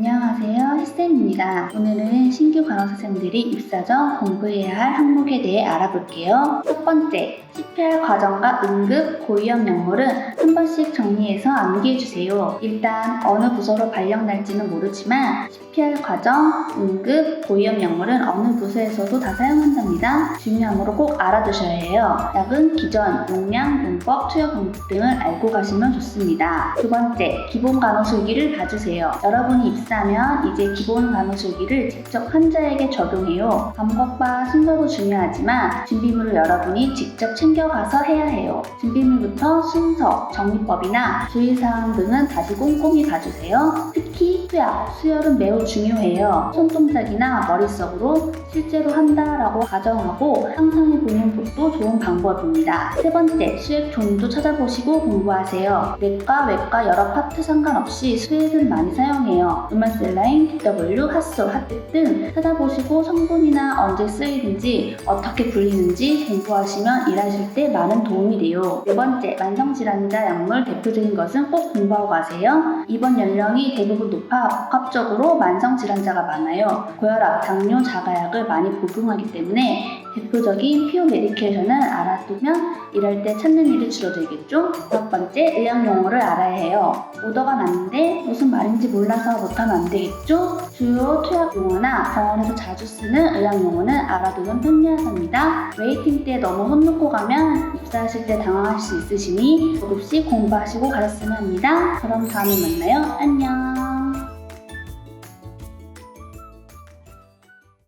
안녕하세요. 혜쌤입니다. 오늘은 신규 간호사생들이 입사 전 공부해야 할 항목에 대해 알아볼게요. 첫 번째, CPR 과정과 응급, 고위험 약물은 한 번씩 정리해서 암기해주세요. 일단 어느 부서로 발령날지는 모르지만 CPR 과정, 응급, 고위험 약물은 어느 부서에서도 다 사용한답니다. 중요하므로 꼭 알아두셔야 해요. 약은 기전, 용량, 용법, 투여 방법 등을 알고 가시면 좋습니다. 두 번째, 기본 간호술기를 봐주세요. 여러분이 입사 하면 이제 기본 간호술기를 직접 환자에게 적용해요. 방법과 순서도 중요하지만 준비물을 여러분이 직접 챙겨가서 해야 해요. 준비물부터 순서, 정리법이나 주의사항 등은 다시 꼼꼼히 봐주세요. 특히 수약, 수혈은 매우 중요해요. 손동작이나 머릿속으로 실제로 한다라고 가정하고 상상해 보는 것도 좋은 방법입니다. 세 번째, 수액 종류도 찾아보시고 공부하세요. 내과, 외과 여러 파트 상관없이 수액은 많이 사용해요. 우마셀라인, DW, 핫소, 핫팩 등 찾아보시고 성분이나 언제 쓰이는지 어떻게 불리는지 공부하시면 일하실 때 많은 도움이 돼요. 네 번째, 만성질환자 약물 대표적인 것은 꼭 공부하고 가세요. 입원 연령이 대부분 높아 복합적으로 만성 질환자가 많아요. 고혈압, 당뇨, 자가약을 많이 복용하기 때문에 대표적인 피오 메디케이션을 알아두면 일할 때 찾는 일이 줄어들겠죠? 첫 번째, 의학 용어를 알아야 해요. 오더가 났는데 무슨 말인지 몰라서 못하면 안 되겠죠? 주요 투약 용어나 병원에서 자주 쓰는 의학 용어는 알아두면 편리하답니다. 웨이팅 때 너무 손 놓고 가면 입사하실 때 당황할 수 있으시니 조금씩 공부하시고 가셨으면 합니다. 그럼 다음에 만나요. 안녕.